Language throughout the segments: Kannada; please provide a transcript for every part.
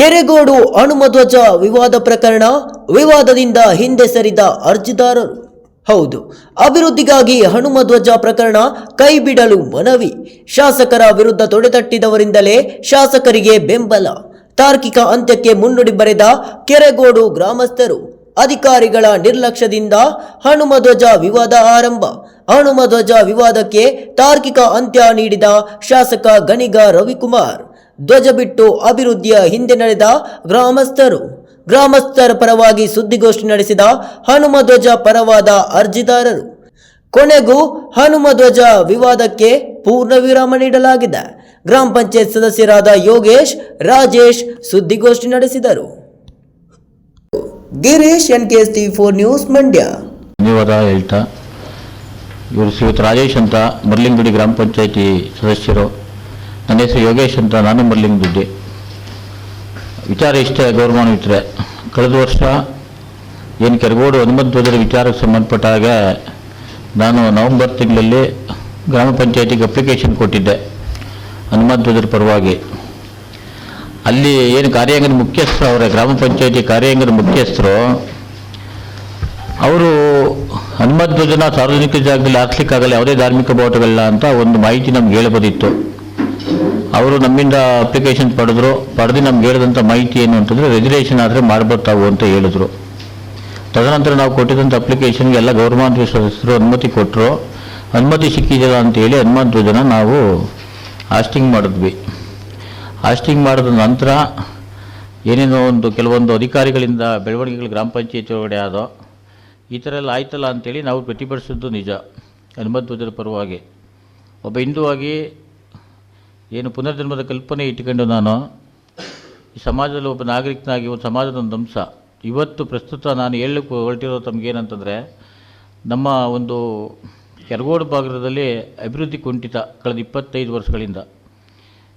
ಕೆರೆಗೋಡು ಹನುಮಧ್ವಜ ವಿವಾದ ಪ್ರಕರಣ ವಿವಾದದಿಂದ ಹಿಂದೆ ಸರಿದ ಅರ್ಜಿದಾರರು. ಹೌದು, ಅಭಿವೃದ್ಧಿಗಾಗಿ ಹನುಮಧ್ವಜ ಪ್ರಕರಣ ಕೈಬಿಡಲು ಮನವಿ. ಶಾಸಕರ ವಿರುದ್ಧ ತೊಡೆತಟ್ಟಿದವರಿಂದಲೇ ಶಾಸಕರಿಗೆ ಬೆಂಬಲ. ತಾರ್ಕಿಕ ಅಂತ್ಯಕ್ಕೆ ಮುನ್ನುಡಿ ಬರೆದ ಕೆರೆಗೋಡು ಗ್ರಾಮಸ್ಥರು, ಅಧಿಕಾರಿಗಳ ನಿರ್ಲಕ್ಷ್ಯದಿಂದ ಹನುಮಧ್ವಜ ವಿವಾದ ಆರಂಭ. ಹನುಮಧ್ವಜ ವಿವಾದಕ್ಕೆ ತಾರ್ಕಿಕ ಅಂತ್ಯ ನೀಡಿದ ಶಾಸಕ ಗಣಿಗ ರವಿಕುಮಾರ್. ಧ್ವಜ ಬಿಟ್ಟು ಅಭಿವೃದ್ಧಿಯ ಹಿಂದೆ ನಡೆದ ಗ್ರಾಮಸ್ಥರು. ಗ್ರಾಮಸ್ಥರ ಪರವಾಗಿ ಸುದ್ದಿಗೋಷ್ಠಿ ನಡೆಸಿದ ಹನುಮ ಧ್ವಜ ಪರವಾದ ಅರ್ಜಿದಾರರು. ಕೊನೆಗೂ ಹನುಮ ಧ್ವಜ ವಿವಾದಕ್ಕೆ ಪೂರ್ಣ ವಿರಾಮ ನೀಡಲಾಗಿದೆ. ಗ್ರಾಮ ಪಂಚಾಯತ್ ಸದಸ್ಯರಾದ ಯೋಗೇಶ್, ರಾಜೇಶ್ ಸುದ್ದಿಗೋಷ್ಠಿ ನಡೆಸಿದರು. Girish N K S T four news Mandya. ಧನ್ಯವಾದ, ಹೇಳ್ತಾ. ಇವರು ಶ್ರೀಯುತ ರಾಜೇಶ್ ಅಂತ ಮರ್ಲಿಂಗುಡಿ ಗ್ರಾಮ ಪಂಚಾಯತಿ ಸದಸ್ಯರು. ನನ್ನ ಹೆಸರು ಯೋಗೇಶ್ ಅಂತ, ನಾನು ಮರ್ಲಿಂಗುಡ್ಡಿ ವಿಚಾರ ಇಷ್ಟೇ ಇಟ್ಟರೆ ಕಳೆದ ವರ್ಷ ಏನು ಕೆರಗೋಡು ಹನುಮಂತಧ್ವಜರ ವಿಚಾರಕ್ಕೆ ಸಂಬಂಧಪಟ್ಟಾಗ ನಾನು ನವೆಂಬರ್ ತಿಂಗಳಲ್ಲಿ ಗ್ರಾಮ ಪಂಚಾಯತಿಗೆ ಅಪ್ಲಿಕೇಶನ್ ಕೊಟ್ಟಿದ್ದೆ ಹನುಮಂತಧ್ವಜರ ಪರವಾಗಿ. ಅಲ್ಲಿ ಏನು ಕಾರ್ಯಾಂಗದ ಮುಖ್ಯಸ್ಥರು, ಅವರೇ ಗ್ರಾಮ ಪಂಚಾಯತಿ ಕಾರ್ಯಾಂಗದ ಮುಖ್ಯಸ್ಥರು, ಅವರು ಹನುಮಧ್ವಜನ ಸಾರ್ವಜನಿಕ ಜಾಗದಲ್ಲಿ ಹಾಕ್ಲಿಕ್ಕಾಗಲ್ಲ, ಯಾವುದೇ ಧಾರ್ಮಿಕ ಬಾವುಟಗಳಿಲ್ಲ ಅಂತ ಒಂದು ಮಾಹಿತಿ ನಮ್ಗೆ ಹೇಳಬೋದಿತ್ತು. ಅವರು ನಮ್ಮಿಂದ ಅಪ್ಲಿಕೇಶನ್ ಪಡೆದ್ರು. ಪಡೆದು ನಮ್ಗೆ ಹೇಳಿದಂಥ ಮಾಹಿತಿ ಏನು ಅಂತಂದರೆ ರೆಜಿಸ್ಟ್ರೇಷನ್ ಆದರೆ ಮಾಡ್ಬರ್ತಾವು ಅಂತ ಹೇಳಿದ್ರು. ತದನಂತರ ನಾವು ಕೊಟ್ಟಿದ್ದಂಥ ಅಪ್ಲಿಕೇಶನ್ಗೆ ಎಲ್ಲ ಗೌರ್ಮೆಂಟ್ ಸದಸ್ಯರು ಅನುಮತಿ ಕೊಟ್ಟರು ಅನುಮತಿ ಸಿಕ್ಕಿದೆಯಲ್ಲ ಅಂತೇಳಿ ಜನ ನಾವು ಆಸ್ಟಿಂಗ್ ಮಾಡಿದ್ವಿ. ಆಸ್ಟಿಂಗ್ ಮಾಡಿದ ನಂತರ ಏನೇನೋ ಒಂದು ಕೆಲವೊಂದು ಅಧಿಕಾರಿಗಳಿಂದ ಬೆಳವಣಿಗೆಗಳು ಗ್ರಾಮ ಪಂಚಾಯತಿ ಒಳಗಡೆ ಆದೋ ಈ ಥರ ಎಲ್ಲ ಆಯ್ತಲ್ಲ ಅಂತೇಳಿ ನಾವು ಪ್ರತಿಭಟಿಸಿದ್ದು ನಿಜ. ಹನುಮಂತ ಪರವಾಗಿ. ಒಬ್ಬ ಹಿಂದುವಾಗಿ ಏನು ಪುನರ್ಜನ್ಮದ ಕಲ್ಪನೆ ಇಟ್ಟುಕೊಂಡು ನಾನು ಈ ಸಮಾಜದಲ್ಲಿ ಒಬ್ಬ ನಾಗರಿಕನಾಗಿ ಒಂದು ಸಮಾಜದ ಒಂದು ಅಂಶ. ಇವತ್ತು ಪ್ರಸ್ತುತ ನಾನು ಹೇಳಕ್ಕೆ ಹೊರಟಿರೋ ತಮಗೇನಂತಂದರೆ, ನಮ್ಮ ಒಂದು ಕೆರಗೋಡು ಭಾಗದಲ್ಲಿ ಅಭಿವೃದ್ಧಿ ಕುಂಠಿತ ಕಳೆದ ಇಪ್ಪತ್ತೈದು ವರ್ಷಗಳಿಂದ.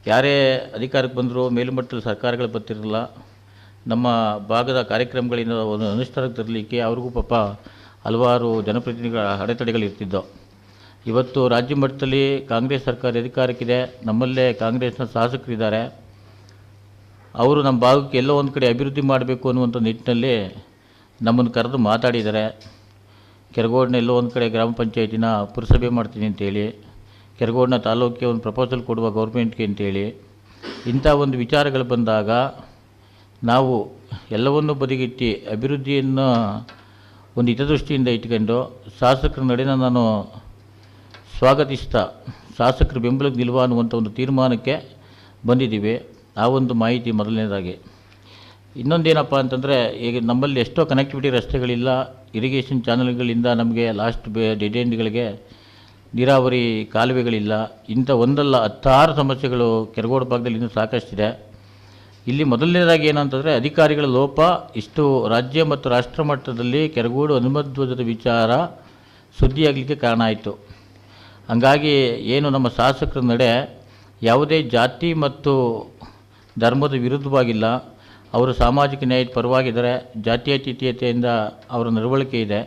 ಯಾರೇ ಅಧಿಕಾರಕ್ಕೆ ಬಂದರೂ ಮೇಲ್ಮಟ್ಟದ ಸರ್ಕಾರಗಳು ಬರ್ತಿರಲಿಲ್ಲ. ನಮ್ಮ ಭಾಗದ ಕಾರ್ಯಕ್ರಮಗಳಿಂದ ಒಂದು ಅನುಷ್ಠಾನಕ್ಕೆ ತರಲಿಕ್ಕೆ ಅವ್ರಿಗೂ ಪಾಪ ಹಲವಾರು ಜನಪ್ರತಿನಿಧಿಗಳ ಅಡೆತಡೆಗಳು ಇರ್ತಿದ್ದವು. ಇವತ್ತು ರಾಜ್ಯ ಮಟ್ಟದಲ್ಲಿ ಕಾಂಗ್ರೆಸ್ ಸರ್ಕಾರ ಅಧಿಕಾರಕ್ಕಿದೆ. ನಮ್ಮಲ್ಲೇ ಕಾಂಗ್ರೆಸ್ನ ಶಾಸಕರಿದ್ದಾರೆ. ಅವರು ನಮ್ಮ ಭಾಗಕ್ಕೆ ಎಲ್ಲೋ ಒಂದು ಕಡೆ ಅಭಿವೃದ್ಧಿ ಮಾಡಬೇಕು ಅನ್ನುವಂಥ ನಿಟ್ಟಿನಲ್ಲಿ ನಮ್ಮನ್ನು ಕರೆದು ಮಾತಾಡಿದ್ದಾರೆ. ಕೆರಗೋಡಿನ ಎಲ್ಲೋ ಒಂದು ಕಡೆ ಗ್ರಾಮ ಪಂಚಾಯತಿನ ಪುರಸಭೆ ಮಾಡ್ತೀನಿ ಅಂತೇಳಿ ಕೆರಗೋಡಿನ ತಾಲೂಕಿಗೆ ಒಂದು ಪ್ರಪೋಸಲ್ ಕೊಡುವ ಗೌರ್ಮೆಂಟ್ಗೆ ಅಂತೇಳಿ ಇಂಥ ಒಂದು ವಿಚಾರಗಳು ಬಂದಾಗ ನಾವು ಎಲ್ಲವನ್ನು ಬದಿಗಿಟ್ಟು ಅಭಿವೃದ್ಧಿಯನ್ನು ಒಂದು ಹಿತದೃಷ್ಟಿಯಿಂದ ಇಟ್ಕೊಂಡು ಶಾಸಕರ ನಡೆನ ನಾನು ಸ್ವಾಗತಿಸ್ತಾ ಶಾಸಕರು ಬೆಂಬಲಕ್ಕೆ ನಿಲ್ವ ಅನ್ನುವಂಥ ಒಂದು ತೀರ್ಮಾನಕ್ಕೆ ಬಂದಿದ್ದೀವಿ. ಆ ಒಂದು ಮಾಹಿತಿ ಮೊದಲನೇದಾಗಿ. ಇನ್ನೊಂದೇನಪ್ಪ ಅಂತಂದರೆ, ಈಗ ನಮ್ಮಲ್ಲಿ ಎಷ್ಟೋ ಕನೆಕ್ಟಿವಿಟಿ ರಸ್ತೆಗಳಿಲ್ಲ ಇರಿಗೇಷನ್ ಚಾನಲ್ಗಳಿಂದ ನಮಗೆ ಲಾಸ್ಟ್ ಬೇ ಡೆಡ್ ನೀರಾವರಿ ಕಾಲುವೆಗಳಿಲ್ಲ. ಇಂಥ ಒಂದಲ್ಲ ಹತ್ತಾರು ಸಮಸ್ಯೆಗಳು ಕೆರಗೋಡು ಭಾಗದಲ್ಲಿ ಇನ್ನೂ ಸಾಕಷ್ಟಿದೆ. ಇಲ್ಲಿ ಮೊದಲನೇದಾಗಿ ಏನಂತಂದರೆ, ಅಧಿಕಾರಿಗಳ ಲೋಪ, ಇಷ್ಟು ರಾಜ್ಯ ಮತ್ತು ರಾಷ್ಟ್ರ ಮಟ್ಟದಲ್ಲಿ ಕೆರಗೋಡು ಅನುಮದ್ವದ ವಿಚಾರ ಸುದ್ದಿಯಾಗಲಿಕ್ಕೆ ಕಾರಣ ಆಯಿತು. ಹಂಗಾಗಿ ಏನು ನಮ್ಮ ಶಾಸಕರ ನಡೆ ಯಾವುದೇ ಜಾತಿ ಮತ್ತು ಧರ್ಮದ ವಿರುದ್ಧವಾಗಿಲ್ಲ. ಅವರು ಸಾಮಾಜಿಕ ನ್ಯಾಯದ ಪರವಾಗಿದ್ದಾರೆ ಜಾತ್ಯತೀತತೆಯಿಂದ ಅವರ ನಡವಳಿಕೆ ಇದೆ.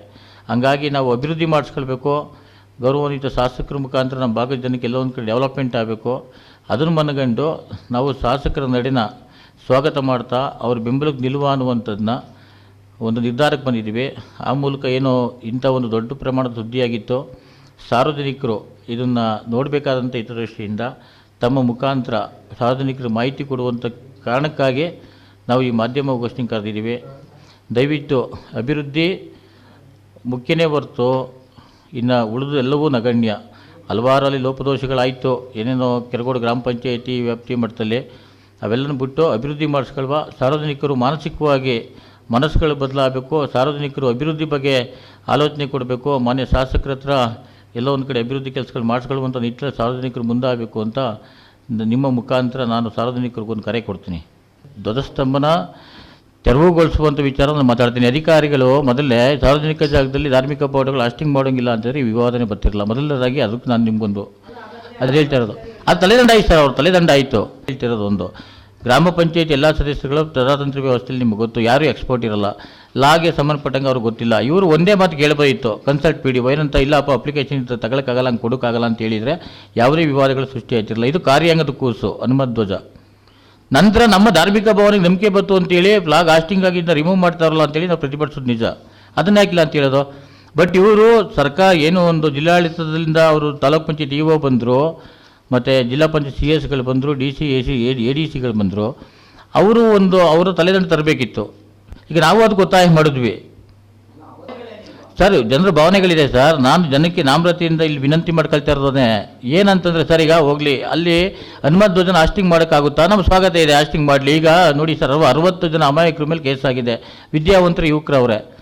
ಹಂಗಾಗಿ ನಾವು ಅಭಿವೃದ್ಧಿ ಮಾಡಿಸ್ಕೊಳ್ಬೇಕು. ಗೌರವಾನ್ವಿತ ಶಾಸಕರ ಮುಖಾಂತರ ನಮ್ಮ ಭಾಗದ ಜನಕ್ಕೆ ಎಲ್ಲ ಒಂದು ಕಡೆ ಡೆವಲಪ್ಮೆಂಟ್ ಆಗಬೇಕು. ಅದನ್ನು ಮನಗಂಡು ನಾವು ಶಾಸಕರ ನಡಿನ ಸ್ವಾಗತ ಮಾಡ್ತಾ ಅವ್ರ ಬೆಂಬಲಕ್ಕೆ ನಿಲ್ಲುವ ಅನ್ನುವಂಥದ್ದನ್ನ ಒಂದು ನಿರ್ಧಾರಕ್ಕೆ ಬಂದಿದ್ದೀವಿ. ಆ ಮೂಲಕ ಏನೋ ಇಂಥ ಒಂದು ದೊಡ್ಡ ಪ್ರಮಾಣದ ಸುದ್ದಿಯಾಗಿತ್ತು. ಸಾರ್ವಜನಿಕರು ಇದನ್ನು ನೋಡಬೇಕಾದಂಥ ಹಿತದೃಷ್ಟಿಯಿಂದ ತಮ್ಮ ಮುಖಾಂತರ ಸಾರ್ವಜನಿಕರು ಮಾಹಿತಿ ಕೊಡುವಂಥ ಕಾರಣಕ್ಕಾಗಿ ನಾವು ಈ ಮಾಧ್ಯಮ ಘೋಷಣೆ ಕರೆದಿದ್ದೀವಿ. ದಯವಿಟ್ಟು ಅಭಿವೃದ್ಧಿ ಮುಖ್ಯನೇ ಹೊರತು ಇನ್ನು ಉಳಿದು ಎಲ್ಲವೂ ನಗಣ್ಯ. ಹಲವಾರಲ್ಲಿ ಲೋಪದೋಷಗಳಾಯಿತು. ಏನೇನೋ ಕೆರಗೋಡು ಗ್ರಾಮ ಪಂಚಾಯಿತಿ ವ್ಯಾಪ್ತಿ ಮಟ್ಟದಲ್ಲಿ ಅವೆಲ್ಲನೂ ಬಿಟ್ಟು ಅಭಿವೃದ್ಧಿ ಮಾಡಿಸ್ಕೊಳ್ವಾ ಸಾರ್ವಜನಿಕರು ಮಾನಸಿಕವಾಗಿ ಮನಸ್ಸುಗಳು ಬದಲಾಗಬೇಕು, ಸಾರ್ವಜನಿಕರು ಅಭಿವೃದ್ಧಿ ಬಗ್ಗೆ ಆಲೋಚನೆ ಕೊಡಬೇಕು. ಮಾನ್ಯ ಶಾಸಕರ ಹತ್ರ ಎಲ್ಲೋ ಒಂದು ಕಡೆ ಅಭಿವೃದ್ಧಿ ಕೆಲಸಗಳು ಮಾಡಿಸ್ಕೊಳ್ಳುವಂಥ ನಿಟ್ಟಿನಲ್ಲಿ ಸಾರ್ವಜನಿಕರು ಮುಂದಾಗಬೇಕು ಅಂತ ನಿಮ್ಮ ಮುಖಾಂತರ ನಾನು ಸಾರ್ವಜನಿಕರಿಗೊಂದು ಕರೆ ಕೊಡ್ತೀನಿ. ಧ್ವಜಸ್ತಂಭನ ತೆರವುಗೊಳಿಸುವಂಥ ವಿಚಾರ ನಾನು ಮಾತಾಡ್ತೀನಿ. ಅಧಿಕಾರಿಗಳು ಮೊದಲೇ ಸಾರ್ವಜನಿಕ ಜಾಗದಲ್ಲಿ ಧಾರ್ಮಿಕ ಬಾವುಟಗಳು ಅಸ್ಟಿಂಗ್ ಮಾಡೋಂಗಿಲ್ಲ ಈ ವಿವಾದನೆ ಬರ್ತಿರಲಿಲ್ಲ. ಮೊದಲನೇದಾಗಿ ಅದಕ್ಕೆ ನಾನು ನಿಮಗೊಂದು ಅದು ಹೇಳ್ತಾ ಇರೋದು. ಅದು ತಲೆದಂಡ ಆಯ್ತು ಸರ್, ಅವ್ರ ತಲೆದಂಡ ಆಯಿತು. ಹೇಳ್ತಿರೋದು ಒಂದು. ಗ್ರಾಮ ಪಂಚಾಯತ್ ಎಲ್ಲ ಸದಸ್ಯರುಗಳು ಪ್ರಜಾತಂತ್ರ ವ್ಯವಸ್ಥೆಯಲ್ಲಿ ನಿಮಗೆ ಗೊತ್ತು, ಯಾರೂ ಎಕ್ಸ್ಪೋರ್ಟ್ ಇರಲ್ಲ. ಲಾಗೆ ಸಂಬಂಧಪಟ್ಟಂಗೆ ಅವ್ರಿಗೆ ಗೊತ್ತಿಲ್ಲ. ಇವರು ಒಂದೇ ಮಾತು ಕೇಳಬೋದಿತ್ತು. ಕನ್ಸಲ್ಟ್ ಪಿ ಡಿ ಏನಂತ ಇಲ್ಲಪ್ಪ ಅಪ್ಲಿಕೇಶನ್ ಇತ್ತು ತಗೊಳಕ್ಕಾಗಲ್ಲ ಹಂಗೆ ಕೊಡೋಕ್ಕಾಗಲ್ಲ ಅಂತ ಹೇಳಿದರೆ ಯಾವುದೇ ವಿವಾದಗಳು ಸೃಷ್ಟಿಯಾಗ್ತಿರಲ್ಲ ಇದು ಕಾರ್ಯಾಂಗದ ಕೂಸು ಹನುಮಧ್ವಜ ನಂತರ ನಮ್ಮ ಧಾರ್ಮಿಕ ಭಾವನೆಗೆ ನಂಬಿಕೆ ಬಂತು ಅಂತೇಳಿ ಲಾಗ್ ಆಸ್ಟಿಂಗ್ ಆಗಿದ್ದ ರಿಮೂವ್ ಮಾಡ್ತಾರಲ್ಲ ಅಂತೇಳಿ ನಾವು ಪ್ರತಿಭಟಿಸೋದು ನಿಜ. ಅದನ್ನ ಯಾಕಿಲ್ಲ ಅಂತ ಹೇಳೋದು? ಬಟ್ ಇವರು ಸರ್ಕಾರ ಏನು ಒಂದು ಜಿಲ್ಲಾಡಳಿತದಿಂದ ಅವರು ತಾಲೂಕ್ ಪಂಚಾಯತ್ ಇ ಒ ಬಂದರು ಮತ್ತು ಜಿಲ್ಲಾ ಪಂಚಾಯತ್ ಸಿ ಎಸ್ಗಳು ಬಂದರು, ಡಿ ಸಿ, ಎ ಸಿ, ಎ ಡಿ ಸಿಗಳು ಬಂದರು, ಅವರು ಒಂದು, ಅವರು ತಲೆದಂಡ ತರಬೇಕಿತ್ತು. ಈಗ ನಾವು ಅದಕ್ಕೆ ಒತ್ತಾಯ ಮಾಡಿದ್ವಿ. ಸರ್, ಜನರ ಭಾವನೆಗಳಿದೆ ಸರ್. ನಾನು ಜನಕ್ಕೆ ನಾಮ್ರತೆಯಿಂದ ಇಲ್ಲಿ ವಿನಂತಿ ಮಾಡ್ಕೊಳ್ತಾ ಇರೋದೇ ಏನಂತಂದರೆ ಸರ್, ಈಗ ಹೋಗಲಿ, ಅಲ್ಲಿ ಹನುಮದ್ ಧ್ವಜನ ಆಸ್ಟಿಂಗ್ ಮಾಡೋಕ್ಕಾಗುತ್ತಾ? ನಮ್ಮ ಸ್ವಾಗತ ಇದೆ ಆಸ್ಟಿಂಗ್ ಮಾಡಲಿ. ಈಗ ನೋಡಿ ಸರ್, ಅರವ- ಅರವತ್ತು ಜನ ಅಮಾಯಕರ ಮೇಲೆ ಕೇಸ್ ಆಗಿದೆ. ವಿದ್ಯಾವಂತರು, ಯುವಕರು ಅವರೇ.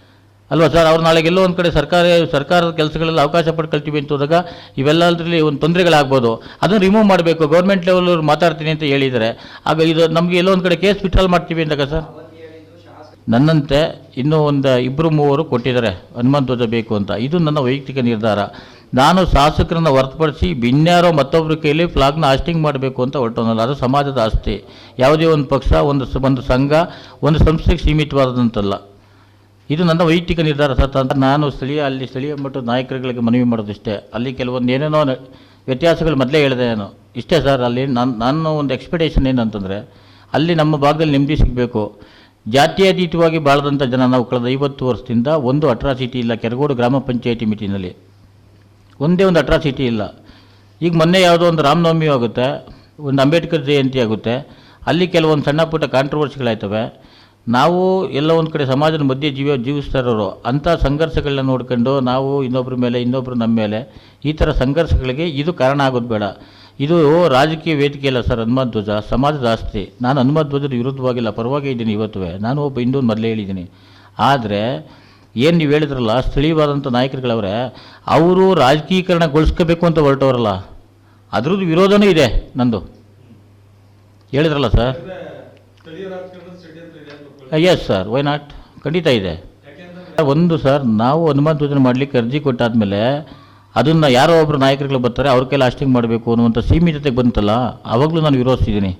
ಅಲ್ವಾ ಸರ್? ಅವ್ರು ನಾಳೆಗೆ ಎಲ್ಲೋ ಒಂದು ಕಡೆ ಸರ್ಕಾರ, ಸರ್ಕಾರದ ಕೆಲಸಗಳಲ್ಲಿ ಅವಕಾಶ ಪಡ್ಕೊಳ್ತೀವಿ ಅಂತ ಹೋದಾಗ ಇವೆಲ್ಲದರಲ್ಲಿ ಒಂದು ತೊಂದರೆಗಳಾಗ್ಬೋದು. ಅದನ್ನು ರಿಮೂವ್ ಮಾಡಬೇಕು. ಗೌರ್ಮೆಂಟ್ ಲೆವೆಲ್ ಮಾತಾಡ್ತೀನಿ ಅಂತ ಹೇಳಿದರೆ ಆಗ ಇದು ನಮಗೆ ಎಲ್ಲೋ ಒಂದು ಕಡೆ ಕೇಸ್ ವಿತ್ಡ್ರಾಲ್ ಮಾಡ್ತೀವಿ ಅಂದಾಗ ಸರ್? ನನ್ನಂತೆ ಇನ್ನೂ ಒಂದು ಇಬ್ಬರು ಮೂವರು ಕೊಟ್ಟಿದ್ದಾರೆ. ಹನುಮಂತ ಧ್ವಜ ಬೇಕು ಅಂತ. ಇದು ನನ್ನ ವೈಯಕ್ತಿಕ ನಿರ್ಧಾರ. ನಾನು ಶಾಸಕರನ್ನು ಹೊರತುಪಡಿಸಿ ಬಿನ್ಯಾರೋ ಮತ್ತೊಬ್ಬರ ಕೈಲಿ ಫ್ಲಾಗ್ನ ಆಸ್ಟಿಂಗ್ ಮಾಡಬೇಕು ಅಂತ ಹೊರಟೋನಲ್ಲ. ಅದು ಸಮಾಜದ ಆಸ್ತಿ. ಯಾವುದೇ ಒಂದು ಪಕ್ಷ, ಒಂದು ಒಂದು ಸಂಘ, ಒಂದು ಸಂಸ್ಥೆಗೆ ಸೀಮಿತವಾದಂತಲ್ಲ ಇದು ನನ್ನ ವೈಯಕ್ತಿಕ ನಿರ್ಧಾರ ಅಂತ ನಾನು ಸ್ಥಳೀಯ, ಅಲ್ಲಿ ಸ್ಥಳೀಯ ಮಟ್ಟದ ನಾಯಕರುಗಳಿಗೆ ಮನವಿ ಮಾಡೋದಿಷ್ಟೇ ಅಲ್ಲಿ ಕೆಲವೊಂದು ಏನೇನೋ ವ್ಯತ್ಯಾಸಗಳು ಮೊದಲೇ ಹೇಳಿದೆ ನಾನು. ಇಷ್ಟೇ ಸರ್, ಅಲ್ಲಿ ನಾನು ನನ್ನ ಒಂದು ಎಕ್ಸ್ಪೆಕ್ಟೇಷನ್ ಏನಂತಂದರೆ, ಅಲ್ಲಿ ನಮ್ಮ ಭಾಗದಲ್ಲಿ ನೆಮ್ಮದಿ ಸಿಗಬೇಕು. ಜಾತ್ಯತೀತವಾಗಿ ಬಾಳದಂಥ ಜನ ನಾವು ಕಳೆದ ಐವತ್ತು ವರ್ಷದಿಂದ ಒಂದು ಅಟ್ರಾಸಿಟಿ ಇಲ್ಲ ಕೆರಗೋಡು ಗ್ರಾಮ ಪಂಚಾಯಿತಿ ಮೀಟಿಂಗ್ನಲ್ಲಿ. ಒಂದೇ ಒಂದು ಅಟ್ರಾಸಿಟಿ ಇಲ್ಲ. ಈಗ ಮೊನ್ನೆ ಯಾವುದೋ ಒಂದು ರಾಮನವಮಿ ಆಗುತ್ತೆ, ಒಂದು ಅಂಬೇಡ್ಕರ್ ಜಯಂತಿ ಆಗುತ್ತೆ. ಅಲ್ಲಿ ಕೆಲವೊಂದು ಸಣ್ಣ ಪುಟ್ಟ ಕಾಂಟ್ರವರ್ಸಿಗಳಾಯ್ತವೆ ನಾವು ಎಲ್ಲ ಒಂದು ಕಡೆ ಸಮಾಜದ ಮಧ್ಯೆ ಜೀವ ಜೀವಿಸ್ತಾ ಇರೋರು ಅಂಥ ಸಂಘರ್ಷಗಳನ್ನ ನೋಡ್ಕೊಂಡು ನಾವು ಇನ್ನೊಬ್ಬರ ಮೇಲೆ ಇನ್ನೊಬ್ಬರು ನಮ್ಮ ಮೇಲೆ ಈ ಥರ ಸಂಘರ್ಷಗಳಿಗೆ ಇದು ಕಾರಣ ಆಗೋದು ಬೇಡ. ಇದು ರಾಜಕೀಯ ವೇದಿಕೆ ಅಲ್ಲ ಸರ್, ಹನುಮಾನ್ ಧ್ವಜ, ಸಮಾಜದ ಆಸ್ತಿ. ನಾನು ಹನುಮಾನ್ ಧ್ವಜದ ವಿರುದ್ಧವಾಗಿಲ್ಲ ಪರವಾಗಿ ಇದ್ದೀನಿ ಇವತ್ತುವೆ. ನಾನು ಒಬ್ಬ ಹಿಂದೂ ಮೊದಲೇ ಹೇಳಿದ್ದೀನಿ. ಆದರೆ, ಏನು ನೀವು ಹೇಳಿದ್ರಲ್ಲ, ಸ್ಥಳೀಯವಾದಂಥ ನಾಯಕರುಗಳವ್ರೆ, ಅವರು ರಾಜಕೀಕರಣಗೊಳಿಸ್ಕೋಬೇಕು ಅಂತ ಹೊರಟವರಲ್ಲ. ಅದ್ರದ್ದು ವಿರೋಧನೂ ಇದೆ ನಂದು. ಹೇಳಿದ್ರಲ್ಲ ಸರ್ ಸ್ಥಳೀಯ ರಾಜಕಾರಣದ ಷಡ್ಯಂತ್ರ ಇದೆ ಅಂತ ಒಪ್ಕೊಳ್ಳಿ. ಎಸ್ ಸರ್ ವೈ ನಾಟ್ ಖಂಡಿತ ಇದೆ. ಒಂದು ಸರ್ ನಾವು ಅನುಮಾನ ಯೋಜನೆ ಮಾಡಲಿಕ್ಕೆ ಅರ್ಜಿ ಕೊಟ್ಟಾದ್ಮೇಲೆ ಅದನ್ನು ಯಾರೋ ಒಬ್ಬರು ನಾಯಕರುಗಳು ಬರ್ತಾರೆ, ಅವ್ರ ಕೈಲಿ ಮಾಡಬೇಕು ಅನ್ನುವಂಥ ಸೀಮಿತತೆಗೆ ಬಂತಲ್ಲ ಆವಾಗಲೂ ನಾನು ವಿರೋಧಿಸಿದ್ದೀನಿ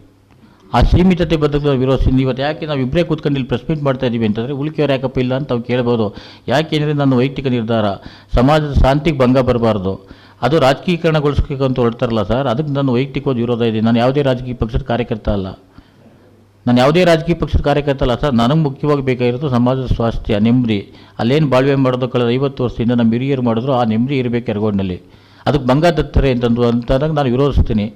ಆ ಸೀಮಿತತೆ ಬದಲು ವಿರೋಧಿಸಿದ್ದೀನಿ ಇವತ್ತು ಯಾಕೆ ನಾವು ಇಬ್ಬರೇ ಕೂತ್ಕೊಂಡು ಇಲ್ಲಿ ಪ್ರೆಸ್ ಮೀಟ್ ಮಾಡ್ತಾ ಇದ್ದೀವಿ ಅಂತಂದರೆ ಉಳಿಕೆಯವ್ರು ಯಾಕಪ್ಪ ಇಲ್ಲ ಅಂತ ಅವ್ರು ಕೇಳ್ಬೋದು. ಯಾಕೆಂದರೆ ನನ್ನ ವೈಯಕ್ತಿಕ ನಿರ್ಧಾರ? ಸಮಾಜದ ಶಾಂತಿಗೆ ಭಂಗ ಬರಬಾರ್ದು. ಅದು ರಾಜಕೀಕರಣಗೊಳಿಸ್ಬೇಕು ಅಂತ ಹೊರಡ್ತಾರಲ್ಲ ಸರ್ ಅದಕ್ಕೆ ನನ್ನ ವೈಯಕ್ತಿಕವಾದ ವಿರೋಧ ಇದೆ. ನಾನು ಯಾವುದೇ ರಾಜಕೀಯ ಪಕ್ಷದ ಕಾರ್ಯಕರ್ತ ಅಲ್ಲ. ನಾನು ಯಾವುದೇ ರಾಜಕೀಯ ಪಕ್ಷದ ಕಾರ್ಯಕರ್ತ ಅಲ್ಲ ಸರ್. ನನಗೆ ಮುಖ್ಯವಾಗಿ ಬೇಕಾಗಿರೋದು ಸಮಾಜದ ಸ್ವಾಸ್ಥ್ಯ, ನೆಮ್ಮದಿ. ಅಲ್ಲೇನು ಬಾಳ್ವೆ ಮಾಡೋದು ಕಳೆದ ಐವತ್ತು ವರ್ಷದಿಂದ ನಮ್ಮ ಹಿರಿಯರು ಮಾಡಿದ್ರು, ಆ ನೆಮ್ಮದಿ ಇರಬೇಕು ಎರಗೋಡಿನಲ್ಲಿ. ಅದಕ್ಕೆ ಭಂಗ ತತ್ತಾರೆ ಅಂತಂದು ಅಂತಂದಾಗ ನಾನು ವಿರೋಧಿಸ್ತೀನಿ.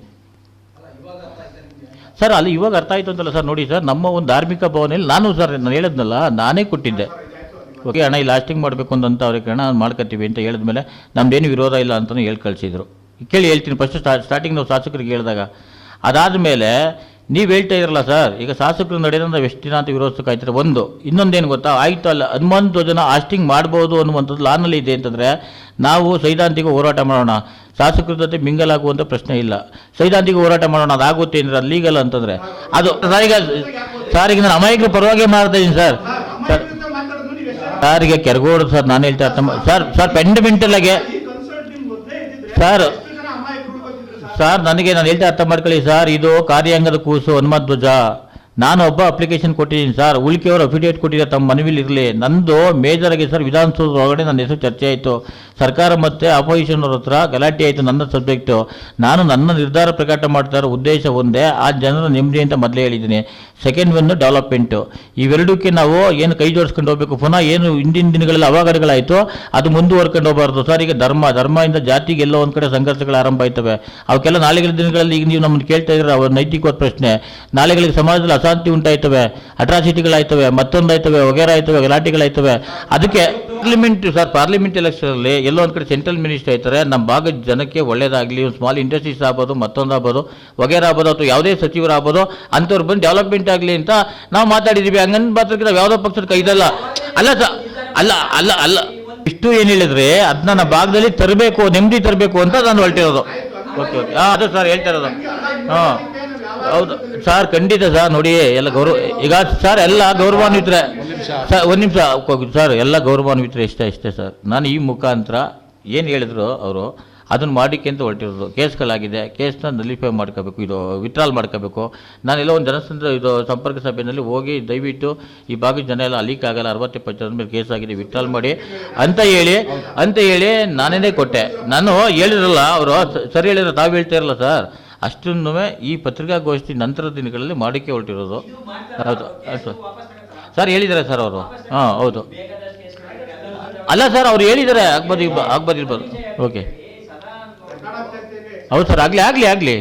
ಸರ್, ಅಲ್ಲಿ ಇವಾಗ ಅರ್ಥ ಆಯಿತು ಅಂತಲ್ಲ ಸರ್, ನೋಡಿ ಸರ್, ನಮ್ಮ ಒಂದು ಧಾರ್ಮಿಕ ಭಾವನೆಯಲ್ಲಿ ನಾನು ಸರ್, ನಾನು ಹೇಳಿದ್ನಲ್ಲ, ನಾನೇ ಕೊಟ್ಟಿದ್ದೆ. ಓಕೆ ಅಣ್ಣ ಈ ಲಾಸ್ಟಿಂಗ್ ಮಾಡಬೇಕು ಅಂತ ಅವ್ರಿಗೆ ಹಣ ಮಾಡ್ಕೊತೀವಿ ಅಂತ ಹೇಳಿದ್ಮೇಲೆ ನಮ್ದೇನು ವಿರೋಧ ಇಲ್ಲ ಅಂತಲೂ ಹೇಳಿ ಕಳಿಸಿದ್ರು ಕೇಳಿ ಹೇಳ್ತೀನಿ ಫಸ್ಟ್ ಸ್ಟಾರ್ಟಿಂಗ್ ನಾವು ಶಾಸಕರಿಗೆ ಹೇಳಿದಾಗ. ಅದಾದಮೇಲೆ ನೀವು ಹೇಳ್ತಾ ಇದ್ರಲ್ಲ ಸರ್, ಈಗ ಶಾಸಕರು ನಡೆಯೋದು ನಾವು ಎಷ್ಟು ದಿನ ಅಂತ ವಿರೋಧಿಸೋಕ್ಕಾಯ್ತಾರೆ ಒಂದು. ಇನ್ನೊಂದೇನು ಗೊತ್ತಾ? ಆಯಿತು ಅಲ್ಲ, ಹನುಮಂತ ಜನ ಆಸ್ಟಿಂಗ್ ಮಾಡ್ಬೋದು ಅನ್ನುವಂಥದ್ದು ಲಾನಲ್ಲಿ ಇದೆ ಅಂತಂದರೆ ನಾವು ಸೈದ್ಧಾಂತಿಕ ಹೋರಾಟ ಮಾಡೋಣ. ಶಾಸಕರ ಜೊತೆ ಮಿಂಗಲ್ ಆಗುವಂಥ ಪ್ರಶ್ನೆ ಇಲ್ಲ. ಸೈದ್ಧಾಂತಿಕ ಹೋರಾಟ ಮಾಡೋಣ ಅದಾಗುತ್ತೆ ಅಂದರೆ ಅದು ಲೀಗಲ್ ಅಂತಂದರೆ. ಅದು ಸರ್, ಈಗ ಸರ್, ಈಗ ನಾನು ಅಮಾಯಕ ಪರವಾಗಿ ಮಾಡ್ತಾ ಸರ್. ಸರ್ ಈಗ ಕೆರಗೋಡು ಸರ್, ನಾನು ಹೇಳ್ತಾ ಸರ್ ಸರ್ ಫಂಡಮೆಂಟಲ್ ಆಗಿ ಸರ್ ಸರ್ ನನಗೆ ನಾನು ಹೇಳ್ತಾ ಅರ್ಥ ಮಾಡ್ಕೊಳ್ಳಿ ಸರ್ ಇದು ಕಾರ್ಯಾಂಗದ ಕೂಸು, ಹನುಮಂತ ಧ್ವಜ. ನಾನು ಒಬ್ಬ ಅಪ್ಲಿಕೇಶನ್ ಕೊಟ್ಟಿದ್ದೀನಿ ಸರ್ ಉಳಿಕೆಯವರು ಅಫಿಡೇಟ್ ಕೊಟ್ಟಿದ್ದಾರೆ ತಮ್ಮ ಮನವಿಲಿ ಇರಲಿ. ನಂದು ಮೇಜರ್ ಆಗಿ ಸರ್ ವಿಧಾನಸೌಧದ ಒಳಗಡೆ ನನ್ನ ಹೆಸರು ಚರ್ಚೆ ಆಯಿತು. ಸರ್ಕಾರ ಮತ್ತು ಅಪೋಸಿಷನ್ ಅವ್ರ ಹತ್ರ ಗಲಾಟೆ ಆಯಿತು, ನನ್ನ ಸಬ್ಜೆಕ್ಟು ನಾನು ನನ್ನ ನಿರ್ಧಾರ ಪ್ರಕಟ ಮಾಡ್ತಾ ಇರೋ ಉದ್ದೇಶ ಒಂದೇ, ಆ ಜನರ ನೆಮ್ಮದಿ ಅಂತ ಮೊದಲೇ ಹೇಳಿದ್ದೀನಿ. ಸೆಕೆಂಡ್ ಒಂದು ಡೆವಲಪ್ಮೆಂಟು ಇವೆರಡಕ್ಕೆ ನಾವು ಏನು ಕೈ ಜೋಡಿಸ್ಕೊಂಡು ಹೋಗಬೇಕು? ಪುನಃ ಏನು ಹಿಂದಿನ ದಿನಗಳಲ್ಲಿ ಅವಘಡಗಳಾಯಿತು ಅದು ಮುಂದುವರ್ಕೊಂಡು ಹೋಗಬಾರ್ದು. ಸರ್, ಈಗ ಧರ್ಮ, ಧರ್ಮದಿಂದ ಜಾತಿಗೆ ಎಲ್ಲೋ ಒಂದು ಕಡೆ ಸಂಘರ್ಷಗಳು ಆರಂಭ ಆಯ್ತವೆ. ಅವಕ್ಕೆಲ್ಲ ನಾಳೆಗಳ ದಿನಗಳಲ್ಲಿ ಈಗ ನೀವು ನಮ್ಮನ್ನು ಕೇಳ್ತಾ ಇದ್ರೆ ಅವ್ರ ನೈತಿಕವಾದ ಪ್ರಶ್ನೆ. ನಾಳೆಗಳಿಗೆ ಸಮಾಜದಲ್ಲಿ ಅಶಾಂತಿ ಉಂಟಾಯ್ತವೆ ಅಟ್ರಾಸಿಟಿಗಳಾಯ್ತವೆ ಮತ್ತೊಂದಾಯ್ತವೆ ವಗೇರ ಆಯ್ತವೆ ಗಲಾಟೆಗಳಾಯ್ತವೆ. ಅದಕ್ಕೆ ಪಾರ್ಲಿಮೆಂಟ್ ಸರ್ ಪಾರ್ಲಿಮೆಂಟ್ ಎಲೆಕ್ಷನಲ್ಲಿ ಎಲ್ಲೋ ಒಂದು ಕಡೆ ಸೆಂಟ್ರಲ್ ಮಿನಿಸ್ಟರ್ ಆಯ್ತಾರೆ ನಮ್ಮ ಭಾಗದ ಜನಕ್ಕೆ ಒಳ್ಳೇದಾಗಲಿ ಒಂದು ಸ್ಮಾಲ್ ಇಂಡಸ್ಟ್ರೀಸ್ ಆಗ್ಬೋದು ಮತ್ತೊಂದು ಆಗ್ಬೋದು ವಗೇರ ಆಗ್ಬೋದು ಅಥವಾ ಯಾವುದೇ ಸಚಿವರು ಆಗ್ಬೋದು ಅಂಥವ್ರು ಬಂದು ಡೆವಲಪ್ಮೆಂಟ್ ಆಗಲಿ ಅಂತ ನಾವು ಮಾತಾಡಿದ್ದೀವಿ ಹಂಗನ್ ಮಾತ್ರಕ್ಕೆ ನಾವು ಯಾವುದೋ ಪಕ್ಷದ ಕೈದಲ್ಲ ಅಲ್ಲ ಅಲ್ಲ ಅಲ್ಲ ಅಲ್ಲ. ಇಷ್ಟು ಏನು ಹೇಳಿದ್ರೆ ಅದನ್ನ ನಮ್ಮ ಭಾಗದಲ್ಲಿ ತರಬೇಕು ನೆಮ್ಮದಿ ತರಬೇಕು ಅಂತ ನಾನು ಹೊರಟಿರೋದು. Okay okay. ಹಾಂ ಅದು ಸರ್ ಹೇಳ್ತಾ ಇರೋದು. ಹಾಂ. ಹೌದು. ಸರ್ ಖಂಡಿತ ಸರ್ ನೋಡಿ ಎಲ್ಲ ಗೌರವ ಈಗ ಸರ್ ಎಲ್ಲ ಗೌರವಾನ್ವಿತರೆ. ಸರ್ ಒಂದು ನಿಮಿಷ ಸರ್ ಎಲ್ಲ ಗೌರವಾನ್ವಿತರೆ ಇಷ್ಟೇ ಇಷ್ಟೇ ಸರ್. ನಾನು ಈ ಮುಖಾಂತರ ಏನು ಹೇಳಿದ್ರು ಅವರು ಅದನ್ನು ಮಾಡಿಕೆ ಅಂತ ಹೊರಟಿರೋದು. ಕೇಸ್ಗಳಾಗಿದೆ ಕೇಸ್ನ ನಲಿಫೈ ಮಾಡ್ಕೋಬೇಕು ಇದು ವಿತ್ಡ್ರಾಲ್ ಮಾಡ್ಕೋಬೇಕು. ನಾನೆಲ್ಲ ಒಂದು ಜನಸಂದ್ರ ಇದು ಸಂಪರ್ಕ ಸಭೆಯಲ್ಲಿ ಹೋಗಿ ದಯವಿಟ್ಟು ಈ ಭಾಗದ ಜನ ಎಲ್ಲ ಅಲೀಕ್ ಆಗಲ್ಲ ಅರವತ್ತೆಪ್ಪತ್ತು ಜನ ಮೇಲೆ ಕೇಸ್ ಆಗಿದೆ ವಿತ್ಡ್ರಾಲ್ ಮಾಡಿ. ಅಂತ ಹೇಳಿ ಅಂತ ಹೇಳಿ ನಾನೇನೇ ಕೊಟ್ಟೆ. ನಾನು ಹೇಳಿರಲ್ಲ ಅವರು ಸರಿ ಹೇಳಿದ್ರೆ ತಾವು ಹೇಳ್ತಾ ಇರಲ್ಲ ಸರ್. ಅಷ್ಟನ್ನು ಈ ಪತ್ರಿಕಾಗೋಷ್ಠಿ ನಂತರದ ದಿನಗಳಲ್ಲಿ ಮಾಡಿಕೆ ಹೊರಟಿರೋದು. ಹೌದು ಹೌದು. ಸರ್, ಹೇಳಿದ್ದಾರೆ ಸರ್ ಅವರು. ಹಾಂ, ಹೌದು. ಅಲ್ಲ ಸರ್, ಅವ್ರು ಹೇಳಿದ್ದಾರೆ ಆಗ್ಬೋದು ಆಗ್ಬೋದು ಇರ್ಬೋದು. ಓಕೆ. ಹೌದು ಸರ್, ಆಗಲಿ ಆಗಲಿ ಆಗಲಿ.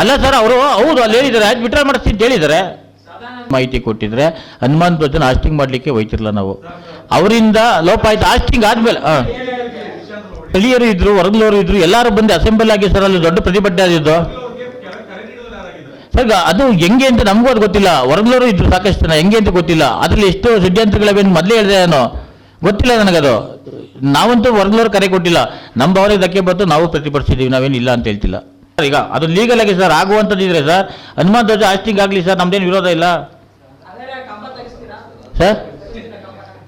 ಅಲ್ಲ ಸರ್, ಅವರು, ಹೌದು, ಅಲ್ಲಿ ಹೇಳಿದ್ದಾರೆ. ಆಯ್ತು ವಿಡ್ರಾ ಅಂತ ಹೇಳಿದ್ದಾರೆ. ಮಾಹಿತಿ ಕೊಟ್ಟಿದ್ರೆ ಹನುಮಾನ್ ಧ್ವಜನ ಆಸ್ಟಿಂಗ್ ಮಾಡಲಿಕ್ಕೆ ಹೋಯ್ತಿರಲ್ಲ ನಾವು. ಅವರಿಂದ ಲೋಪ ಆಯ್ತು. ಆಸ್ಟಿಂಗ್ ಆದ್ಮೇಲೆ, ಹಾಂ. ಸ್ಥಳೀಯರು ಇದ್ರು ಹೊರಗ್ಲವರು ಇದ್ರು ಎಲ್ಲರೂ ಬಂದು ಅಸೆಂಬಲ್ ಆಗಿ ಸರ್ ಅಲ್ಲಿ ದೊಡ್ಡ ಪ್ರತಿಭಟನೆ ಆಗಿದ್ದು ಸರ್ ಅದು ಹೆಂಗೆ ಅಂತ ನಮಗೂ ಅದು ಗೊತ್ತಿಲ್ಲ. ಹೊರಗ್ಲವರು ಇದ್ರು ಸಾಕಷ್ಟು ಜನ ಹೆಂಗೆ ಅಂತ ಗೊತ್ತಿಲ್ಲ. ಅದ್ರಲ್ಲಿ ಎಷ್ಟು ಷಡ್ಯಂತ್ರಗಳಿವೆ ಮೊದಲೇ ಹೇಳಿದೆ ನಾನು. ಗೊತ್ತಿಲ್ಲ ನನಗದು. ನಾವಂತೂ ಹೊರಗ್ಲವ್ರು ಕರೆ ಕೊಟ್ಟಿಲ್ಲ. ನಮ್ಮ ಭಾವನೆ ಧಕ್ಕೆ ಬಂತು ನಾವು ಪ್ರತಿಭಟಿಸಿದ್ದೀವಿ ನಾವೇನು ಇಲ್ಲ ಅಂತ ಹೇಳ್ತಿಲ್ಲ. ಸರ್, ಈಗ ಅದು ಲೀಗಲ್ ಆಗಿ ಸರ್ ಆಗುವಂಥದ್ದಿದ್ರೆ ಸರ್ ಹನುಮಾನ್ ಧ್ವಜ ಆಸ್ಟಿಂಗ್ ಆಗಲಿ ಸರ್ ನಮ್ದೇನು ವಿರೋಧ ಇಲ್ಲ. ಸರ್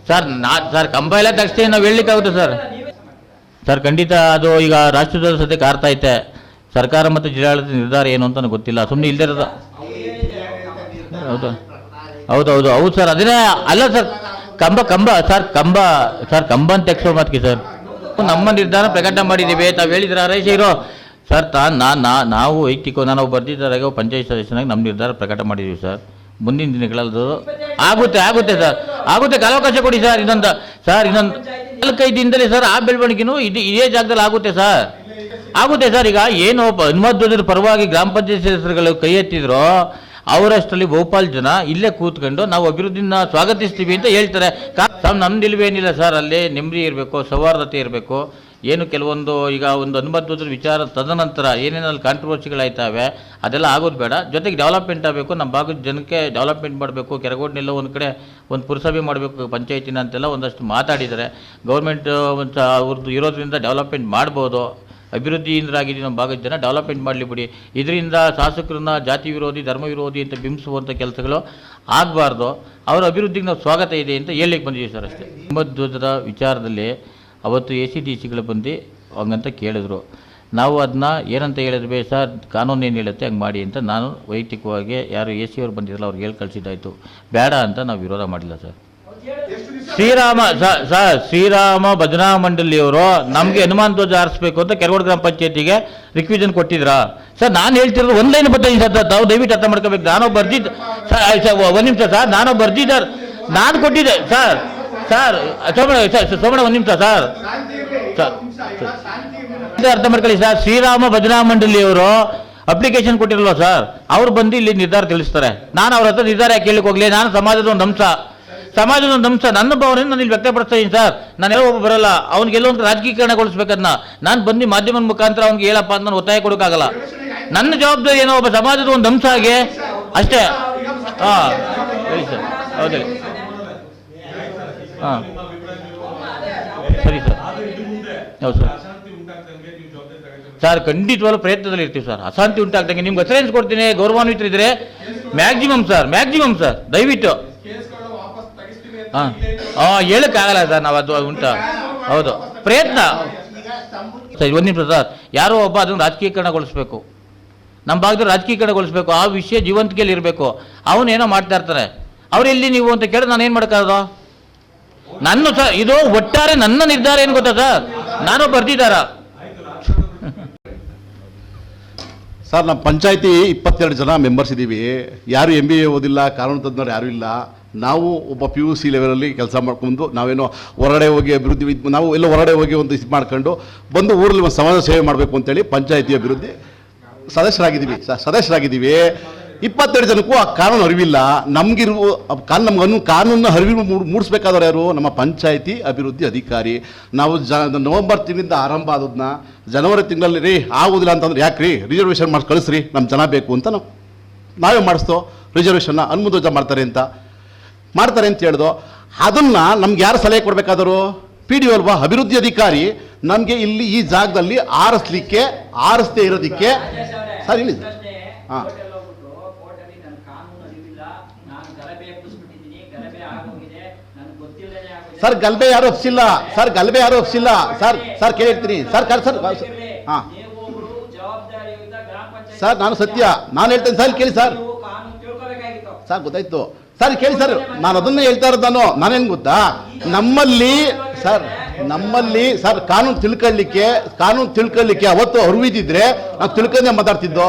ಸರ್ ನಾ ಸರ್ ಕಂಬ ಎಲ್ಲ ತಕ್ಷಣ ನಾವು ಹೇಳಲಿಕ್ಕಾಗುತ್ತೆ ಸರ್. ಸರ್, ಖಂಡಿತ ಅದು ಈಗ ರಾಷ್ಟ್ರದ ಸದ್ಯಕ್ಕೆ ಐತೆ. ಸರ್ಕಾರ ಮತ್ತು ಜಿಲ್ಲಾಡಳಿತ ನಿರ್ಧಾರ ಏನು ಅಂತ ಗೊತ್ತಿಲ್ಲ. ಸುಮ್ಮನೆ ಇಲ್ಲದೆ ಹೌದು? ಹೌದು ಹೌದು. ಹೌದು, ಸರ್. ಅದನ್ನೇ ಅಲ್ಲ, ಸರ್. ಕಂಬ ಕಂಬ, ಸರ್ ಕಂಬ ಸರ್, ಕಂಬ ಅಂತ ತೆಗ್ಸೋ ಮಾತಿಗೆ ಸರ್. ನಮ್ಮ ನಿರ್ಧಾರ ಪ್ರಕಟ ಮಾಡಿದ್ದೀವಿ. ತಾವು ಹೇಳಿದ್ರೆ ಹರೇಶ್ ಇರೋ ಸರ್, ತಾ, ನಾ- ನಾ- ನಾವು ವೈಯಕ್ತಿಕ ನಾನು ಬರ್ತಿದ್ದಾರೆ ಪಂಚಾಯತ್ ಸದಸ್ಯನಾಗಿ ನಮ್ಮ ನಿರ್ಧಾರ ಪ್ರಕಟ ಮಾಡಿದ್ದೀವಿ, ಸರ್. ಮುಂದಿನ ದಿನಗಳಲ್ಲಿ ಆಗುತ್ತೆ ಆಗುತ್ತೆ, ಸರ್. ಆಗುತ್ತೆ, ಕಾಲಾವಕಾಶ ಕೊಡಿ, ಸರ್. ಇನ್ನೊಂದು ಸರ್, ಇನ್ನೊಂದು ನಾಲ್ಕೈದು ದಿನದಲ್ಲಿ ಸರ್ ಆ ಬೆಳವಣಿಗೆನೂ ಇದು ಇದೇ ಜಾಗದಲ್ಲಿ ಆಗುತ್ತೆ ಸರ್. ಆಗುತ್ತೆ ಸರ್. ಈಗ ಏನು ಹನುಮಧ್ವಜರ ಪರವಾಗಿ ಗ್ರಾಮ ಪಂಚಾಯತ್ ಸದಸ್ಯರುಗಳು ಕೈ ಎತ್ತಿದ್ರೋ, ಅವರಷ್ಟರಲ್ಲಿ ಬಹುಪಾಲು ಜನ ಇಲ್ಲೇ ಕೂತ್ಕೊಂಡು ನಾವು ಅಭಿವೃದ್ಧಿನ ಸ್ವಾಗತಿಸ್ತೀವಿ ಅಂತ ಹೇಳ್ತಾರೆ. ಕಾ- ಇಲ್ವೇನಿಲ್ಲ ಸರ್ ಅಲ್ಲಿ ನೆಮ್ಮದಿ ಇರಬೇಕು, ಸೌಹಾರ್ದತೆ ಇರಬೇಕು. ಏನು ಕೆಲವೊಂದು ಈಗ ಒಂದು ಹನುಮಧ್ವಜರ ವಿಚಾರ ತದನಂತರ ಏನೇನಲ್ಲಿ ಕಾಂಟ್ರವರ್ಸಿಗಳಾಯ್ತವೆ ಅದೆಲ್ಲ ಆಗೋದು ಬೇಡ. ಜೊತೆಗೆ ಡೆವಲಪ್ಮೆಂಟ್ ಆಗಬೇಕು, ನಮ್ಮ ಭಾಗದ ಜನಕ್ಕೆ ಡೆವಲಪ್ಮೆಂಟ್ ಮಾಡಬೇಕು ಕೆರಗೋಡ್ನೆಲ್ಲ ಒಂದು ಕಡೆ ಒಂದು ಪುರಸಭೆ ಮಾಡಬೇಕು, ಪಂಚಾಯತಿನ ಅಂತೆಲ್ಲ ಒಂದಷ್ಟು ಮಾತಾಡಿದ್ದಾರೆ ಗೌರ್ಮೆಂಟ್ ಒಂದು ಅವ್ರದ್ದು ಇರೋದ್ರಿಂದ ಡೆವಲಪ್ಮೆಂಟ್ ಮಾಡ್ಬೋದು. ಅಭಿವೃದ್ಧಿಯಿಂದಾಗಿದ್ದು ನಮ್ಮ ಭಾಗದ ಜನ ಡೆವಲಪ್ಮೆಂಟ್ ಮಾಡಲಿ ಬಿಡಿ. ಇದರಿಂದ ಶಾಸಕರನ್ನ ಜಾತಿ ವಿರೋಧಿ, ಧರ್ಮ ವಿರೋಧಿ ಅಂತ ಬಿಂಬಿಸುವಂಥ ಕೆಲಸಗಳು ಆಗಬಾರ್ದು. ಅವರ ಅಭಿವೃದ್ಧಿಗೆ ನಾವು ಸ್ವಾಗತ ಇದೆ ಅಂತ ಹೇಳಲಿಕ್ಕೆ ಬಂದಿದ್ದೀವಿ ಸರ್ ಅಷ್ಟೇ. ಧ್ವಜದ ವಿಚಾರದಲ್ಲಿ ಅವತ್ತು ಎ ಸಿ ಡಿ ಸಿಗಳು ಬಂದು ಹಂಗಂತ ಕೇಳಿದ್ರು. ನಾವು ಅದನ್ನ ಏನಂತ ಹೇಳಿದ್ವಿ ಸರ್, ಕಾನೂನು ಏನು ಹೇಳುತ್ತೆ ಹಂಗೆ ಮಾಡಿ ಅಂತ ನಾನು ವೈಯಕ್ತಿಕವಾಗಿ ಯಾರು ಎ ಸಿ ಅವ್ರು ಬಂದಿರಲ್ಲ ಅವ್ರಿಗೆ ಹೇಳಿ ಕಳಿಸಿದ್ದಾಯಿತು. ಬೇಡ ಅಂತ ನಾವು ವಿರೋಧ ಮಾಡಿಲ್ಲ ಸರ್. ಶ್ರೀರಾಮ ಸರ್ ಶ್ರೀರಾಮ ಭಜನಾ ಮಂಡಳಿಯವರು ನಮಗೆ ಹನುಮಾನ್ ಧ್ವಜ ಅಂತ ಕೆರಗೋಡ್ ಗ್ರಾಮ ಪಂಚಾಯತಿಗೆ ರಿಕ್ವಿಷನ್ ಕೊಟ್ಟಿದ್ರಾ? ಸರ್, ನಾನು ಹೇಳ್ತಿರೋದು ಒಂದು ಲೈನ್ ಬರ್ತೀನಿ ಸರ್ ತಾವು ದಯವಿಟ್ಟು ಅರ್ಥ ಮಾಡ್ಕೋಬೇಕು. ನಾನು ಬರ್ದಿದ್ದ ಸರ್ ಒಂದು ನಿಮಿಷ ಸರ್ ನಾನು ಬರ್ದಿದ್ದಾರೆ ನಾನು ಕೊಟ್ಟಿದ್ದೆ, sir. Sir Somanna sir Somanna ಒಂದು ನಿಮಿಷ ಸರ್. ಸರ್. ಇದು ಅರ್ಥ ಮಾಡ್ಕೊಳ್ಳಿ ಸರ್. ಶ್ರೀರಾಮ ಭಜನಾ ಮಂಡಳಿಯವರು ಅಪ್ಲಿಕೇಶನ್ ಕೊಟ್ಟಿರಲ್ವ ಸರ್? ಅವ್ರು ಬಂದು ಇಲ್ಲಿ ನಿರ್ಧಾರ ತಿಳಿಸ್ತಾರೆ. ನಾನು ಅವ್ರ ಹತ್ರ ನಿರ್ಧಾರ ಯಾಕೆ ಕೇಳಕ್ಕೆ ಹೋಗ್ಲಿ? ನಾನು ಸಮಾಜದ ಒಂದು ಅಂಶ. ಸಮಾಜದ ಒಂದು ಅಂಶ. ನನ್ನ ಭಾವನೆ ನಾನು ಇಲ್ಲಿ ವ್ಯಕ್ತಪಡಿಸ್ತಾ ಇದ್ದೀನಿ ಸರ್. ನಾನು ಎಲ್ಲೋ ಒಬ್ಬ ಬರಲ್ಲ. ಅವ್ನಿಗೆ ಎಲ್ಲೋ ಒಂದು ರಾಜಕೀಕರಣಗೊಳಿಸ್ಬೇಕನ್ನ ನಾನು ಬಂದು ಮಾಧ್ಯಮದ ಮುಖಾಂತರ ಅವ್ನಿಗೆ ಹೇಳಪ್ಪ ಅಂತ ನಾನು ಒತ್ತಾಯ ಕೊಡೋಕ್ಕಾಗಲ್ಲ. ನನ್ನ ಜವಾಬ್ದಾರಿ ಏನೋ ಒಬ್ಬ ಸಮಾಜದ ಒಂದು ಅಂಶ ಆಗಿ ಅಷ್ಟೇ. ಹಾಂ. ಸರಿ ಸರ್. ಹೌದು ಹಾಂ. ಸರಿ ಸರ್. ಹೌದು ಸರ್. ಸರ್, ಖಂಡಿತವಾಗ್ಲೂ ಪ್ರಯತ್ನದಲ್ಲಿ ಇರ್ತೀವಿ ಸರ್. ಅಶಾಂತಿ ಉಂಟಾಗ್ದಂಗೆ ನಿಮ್ಗೆ ಅಸರೆನ್ಸ್ ಕೊಡ್ತೀನಿ. ಗೌರವಾನ್ವಿತರಿದ್ರೆ ಮ್ಯಾಕ್ಸಿಮಮ್ ಸರ್ ಮ್ಯಾಕ್ಸಿಮಮ್ ಸರ್ ದಯವಿಟ್ಟು. ಹಾಂ. ಹಾಂ ಹೇಳಕ್ಕಾಗಲ್ಲ ಸರ್. ನಾವು ಅದು ಉಂಟಾ. ಹೌದು. ಪ್ರಯತ್ನ. ಸರ್, ಒಂದು ನಿಮಿಷ ಸರ್. ಯಾರೋ ಒಬ್ಬ ಅದನ್ನು ರಾಜಕೀಯಕರಣಗೊಳಿಸ್ಬೇಕು. ನಮ್ಮ ಭಾಗದಲ್ಲಿ ರಾಜಕೀಯಕರಣಗೊಳಿಸ್ಬೇಕು. ಆ ವಿಷಯ ಜೀವಂತಿಕೆಯಲ್ಲಿ ಇರಬೇಕು ಅವನೇನೋ ಮಾಡ್ತಾ ಇರ್ತಾರೆ. ಅವ್ರು ಎಲ್ಲಿ ನೀವು ಅಂತ ಕೇಳಿದ್ರೆ ನಾನು ಏನು ಮಾಡೋಕ್ಕಾಗದು? ನನ್ನ ಸರ್ ಇದು ಒಟ್ಟಾರೆ ನನ್ನ ನಿರ್ಧಾರ ಏನು ಗೊತ್ತಾ ಸರ್? ನಾನು ಬರ್ತಿದ್ದಾರ ಸರ್, ನಮ್ಮ ಪಂಚಾಯತಿ ಇಪ್ಪತ್ತೆರಡು ಜನ ಮೆಂಬರ್ಸ್ ಇದ್ದೀವಿ ಯಾರು ಎಂ ಬಿ ಎ ಓದಿಲ್ಲ, ಕಾನೂನು ತಜ್ಞರು ಯಾರೂ ಇಲ್ಲ, ನಾವು ಒಬ್ಬ ಪಿ ಯು ಸಿ ಲೆವೆಲಲ್ಲಿ ಕೆಲಸ ಮಾಡ್ಕೊಂಡು ನಾವೇನೋ ಹೊರಗಡೆ ಹೋಗಿ ಅಭಿವೃದ್ಧಿ ನಾವು ಎಲ್ಲ ಹೊರಗಡೆ ಹೋಗಿ ಒಂದು ಇದು ಮಾಡ್ಕೊಂಡು ಬಂದು ಊರಲ್ಲಿ ಒಂದು ಸಮಾಜ ಸೇವೆ ಮಾಡಬೇಕು ಅಂತೇಳಿ ಪಂಚಾಯಿತಿ ಅಭಿವೃದ್ಧಿ ಸದಸ್ಯರಾಗಿದ್ದೀವಿ. ಸದಸ್ಯರಾಗಿದ್ದೀವಿ. ಇಪ್ಪತ್ತೆರಡು ಜನಕ್ಕೂ ಆ ಕಾನೂನು ಅರಿವಿಲ್ಲ. ನಮಗಿರುವ ಕಾನ್ ನಮ್ಗೆ ಅನು ಕಾನೂನು ಅರಿವು ಮೂಡ್- ಮೂಡಿಸ್ಬೇಕಾದವ್ರು ಯಾರು? ನಮ್ಮ ಪಂಚಾಯಿತಿ ಅಭಿವೃದ್ಧಿ ಅಧಿಕಾರಿ. ನಾವು ಜ ನವಂಬರ್ ತಿಂಗಳಿಂದ ಆರಂಭ ಆದದನ್ನ ಜನವರಿ ತಿಂಗಳಲ್ಲಿ ರೀ ಆಗೋದಿಲ್ಲ ಅಂತಂದ್ರೆ ಯಾಕೆ ರೀ ರಿಸರ್ವೇಷನ್ ಮಾಡಿ ಕಳಿಸ್ರಿ ನಮ್ಮ ಜನ ಬೇಕು ಅಂತ ನಾವು ನಾವೇ ಮಾಡಿಸ್ತೋ ರಿಸರ್ವೇಷನ್ನ ಅನುಮೋದ ಮಾಡ್ತಾರೆ ಅಂತ. ಮಾಡ್ತಾರೆ ಅಂತ ಹೇಳ್ದು ಅದನ್ನು ನಮ್ಗೆ ಯಾರು ಸಲಹೆ ಕೊಡಬೇಕಾದರು ಪಿ ಡಿ ಅಲ್ವಾ? ಅಭಿವೃದ್ಧಿ ಅಧಿಕಾರಿ. ನಮಗೆ ಇಲ್ಲಿ ಈ ಜಾಗದಲ್ಲಿ ಆರಿಸ್ಲಿಕ್ಕೆ ಆರಿಸ್ದೇ ಇರೋದಕ್ಕೆ ಸರ್ ಹೇಳಿ ಹಾಂ ಕೋರ್ಟಲ್ಲಿ ಹೋಗ್ಬಿಟ್ಟು ಕೋರ್ಟಲ್ಲಿ ನನ್ನ ಕಾನೂನು ಅರಿವಿಲ್ಲ ನಾನು ಗಲಭೆ ಎಬ್ಬಿಸ್ಬಿಟ್ಟಿದ್ದೀನಿ ಗಲಭೆ ಆಗೋಗಿದೆ ನನಗೆ ಗೊತ್ತಿಲ್ಲದೆ ಆಗಿದೆ ಸರ್ ಗಲ್ಬೆ ಯಾರು ಒಪ್ಸಿಲ್ಲ? ಸರ್ ಗಲ್ಬೆ ಯಾರು ಒಪ್ಸಿಲ್ಲ? ಸರ್ ಸರ್ ಕೇಳಿರ್ತೀನಿ. ಸರ್ ಕರ್ ಸರ್ ಹಾಂ. ಸರ್ ನಾನು ಸತ್ಯ. ನಾನು ಹೇಳ್ತೇನೆ ಸರ್ ಕೇಳಿ ಸರ್. ಸರ್ ಗೊತ್ತಾಯ್ತು. ಸರ್ ಕೇಳಿ ಸರ್. ನಾನು ಅದನ್ನೇ ಹೇಳ್ತಾ ಇರೋದು ನಾನು ನಾನೇನು ಗೊತ್ತಾ? ನಮ್ಮಲ್ಲಿ ಸರ್ ನಮ್ಮಲ್ಲಿ ಸರ್ ಕಾನೂನು ತಿಳ್ಕೊಳ್ಳಿಕ್ಕೆ ಕಾನೂನು ತಿಳ್ಕೊಳ್ಳಿಕ್ಕೆ ಅವತ್ತು ಅರಿವಿದ್ದಿದ್ರೆ ನಾವು ತಿಳ್ಕೊಂಡೇ ಮಾತಾಡ್ತಿದ್ದೋ.